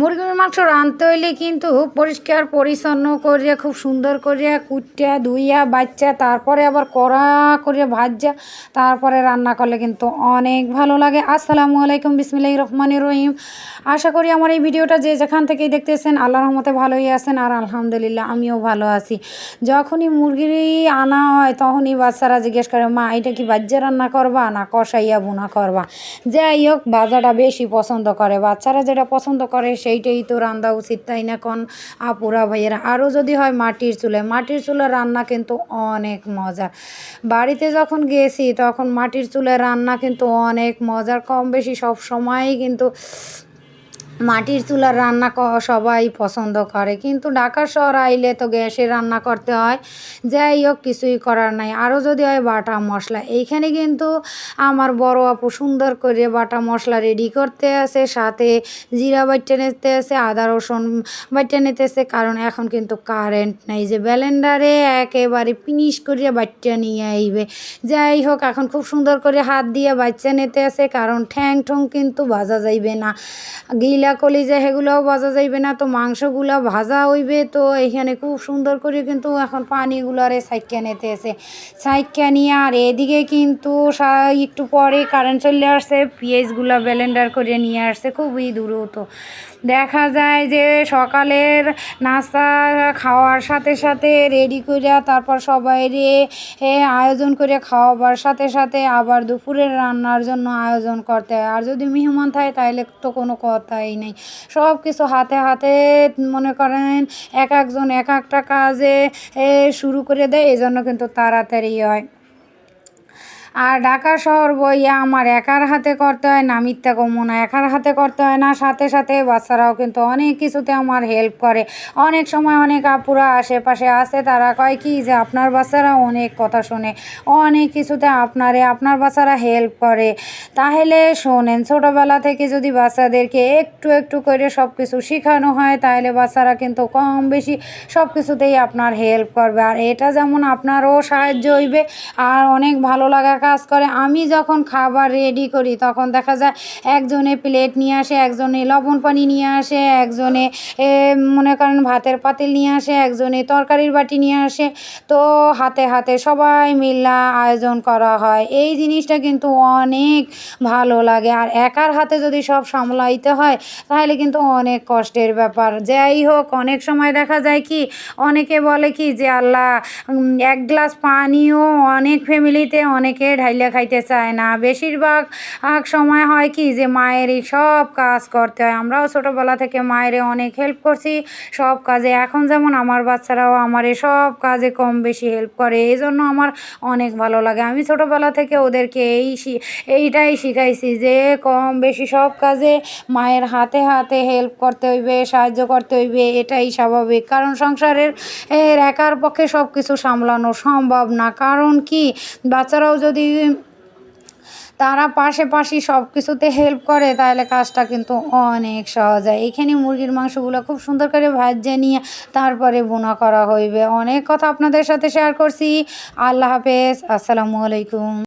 মুরগির মাংস রাঁধতে হইলে কিন্তু পরিষ্কার, পরিচ্ছন্ন করিয়া, খুব সুন্দর করিয়া কুটিয়া ধুইয়া বাচ্চা, তারপরে আবার কড়া করিয়া ভাজা, তারপরে রান্না করলে কিন্তু অনেক ভালো লাগে। আসসালামু আলাইকুম বিসমিল্লাহ রহমানির রহিম। আশা করি আমার এই ভিডিওটা যে যেখান থেকেই দেখতেছেন আল্লাহ রহমতে ভালোই আছেন আর আলহামদুলিল্লাহ আমিও ভালো আছি। যখনই মুরগির আনা হয়, তখনই বাচ্চারা জিজ্ঞেস করে, মা, এটা কি বাজ্যা রান্না করবা না কষাইয়া বোনা করবা? যাই হোক, ভাজাটা বেশি পছন্দ করে। বাচ্চারা যেটা পছন্দ করে সেইটাই তো রান্না উচিত, তাই না কোন? আপুরা ভাইয়েরা আরও যদি হয় মাটির চুলে, মাটির চুলার রান্না কিন্তু অনেক মজার। বাড়িতে যখন গেছি, তখন মাটির চুলে রান্না কিন্তু অনেক মজার, কম বেশি সব সময়ই কিন্তু মাটির চুলার রান্না সবাই পছন্দ করে, কিন্তু ঢাকা শহর আইলে তো গ্যাসে রান্না করতে হয়। যাই হোক, কিছুই করার নাই। আরও যদি হয় বাটা মশলা। এইখানে কিন্তু আমার বড় আপু সুন্দর করে বাটা মশলা রেডি করতে আছে, সাথে জিরা বাইটে নিতে আছে, আদা রসুন বাইটে নিতেছে কারণ এখন কিন্তু কারেন্ট নেই যে ব্যালেন্ডারে একেবারে পিনিশ করিয়া বাচ্চা নিয়ে আইবে। যাই হোক, এখন খুব সুন্দর করে হাত দিয়ে বাচ্চা নিতে আছে, কারণ ঠ্যাং ঠং কিন্তু বাজা যাইবে না। গিলা কলিজা সেগুলোও ভাজা যাইবে না, তো মাংসগুলো ভাজা হইবে। তো এখানে খুব সুন্দর করে কিন্তু এখন পানিগুলারে সাইকা নিতে আছে। সাইকা নিয়ে আর এদিকে কিন্তু একটু পরে কারেন্ট চলে আসছে, পেঁয়াজগুলো ব্লেন্ডার করে নিয়ে আসছে, খুবই দ্রুত। দেখা যায় যে সকালের নাস্তা খাওয়ার সাথে সাথে রেডি করিয়া তারপর সবাই রে আয়োজন করে খাওয়াবার সাথে সাথে আবার দুপুরের রান্নার জন্য আয়োজন করতে হয়। আর যদি মেহমান থাকে তাহলে তো কোনো কথাই নেই। সব কিছু হাতে হাতে মনে করেন এক একজন এক একটা কাজে শুরু করে দেয় এই জন্য কিন্তু তাড়াতাড়ি হয়। আর ঢাকা শহর বইয়া আমার একার হাতে করতে হয় না, মিথ্যা কমো না। একার হাতে করতে হয় না, সাথে সাথে বাচ্চারাও কিন্তু অনেক কিছুতে আমার হেল্প করে। অনেক সময় অনেক আপুরা আশেপাশে আসে তারা কয়, কি যে আপনার বাচ্চারা অনেক কথা শোনে, অনেক কিছুতে আপনারে, আপনার বাচ্চারা হেল্প করে। তাহলে শোনেন, ছোটোবেলা থেকে যদি বাচ্চাদেরকে একটু একটু করে সব কিছু শেখানো হয়, তাহলে বাচ্চারা কিন্তু কম বেশি সব কিছুতেই আপনার হেল্প করবে। আর এটা যেমন আপনারও সাহায্য হইবে, আর অনেক ভালো লাগা কাজ করে, আমি যখন খাবার রেডি করি, তখন দেখা যায় একজনে প্লেট নিয়ে আসে, একজনে লবণ পানি নিয়ে আসে, একজনে মনে করেন ভাতের পাতিল নিয়ে আসে, একজনে তরকারির বাটি নিয়ে আসে। তো হাতে হাতে সবাই মিল্লা আয়োজন করা হয়। এই জিনিসটা কিন্তু অনেক ভালো লাগে। আর একার হাতে যদি সব সামলাইতে হয়, তাহলে কিন্তু অনেক কষ্টের ব্যাপার। যাই হোক, অনেক সময় দেখা যায় কি, অনেকে বলে কি যে, আল্লাহ এক গ্লাস পানিও অনেক ফ্যামিলিতে অনেকে ঢাইলে খাইতে চায় না। বেশিরভাগ সময় হয় কি যে মায়েরই সব কাজ করতে হয়। আমরাও ছোটোবেলা থেকে মায়েরে অনেক হেল্প করছি সব কাজে। এখন যেমন আমার বাচ্চারাও আমারে সব কাজে কম বেশি হেল্প করে এই জন্য আমার অনেক ভালো লাগে। আমি ছোটোবেলা থেকে ওদেরকে এই এইটাই শিখাইছি যে কম বেশি সব কাজে মায়ের হাতে হাতে হেল্প করতে হইবে, সাহায্য করতে হইবে, এটাই স্বাভাবিক। কারণ সংসারের, এর একার পক্ষে সব কিছু সামলানো সম্ভব না। কারণ কি? বাচ্চারাও যদি তারা পাশে পাশে সব কিছুতে হেল্প করে, তাহলে কাজটা কিন্তু অনেক সহজ হয়। এখানে মুরগির মাংসগুলো খুব সুন্দর করে ভাজ্যে নিয়ে তারপরে বোনা করা হইবে। অনেক কথা আপনাদের সাথে শেয়ার করছি। আল্লাহ হাফেজ। আসসালামু আলাইকুম।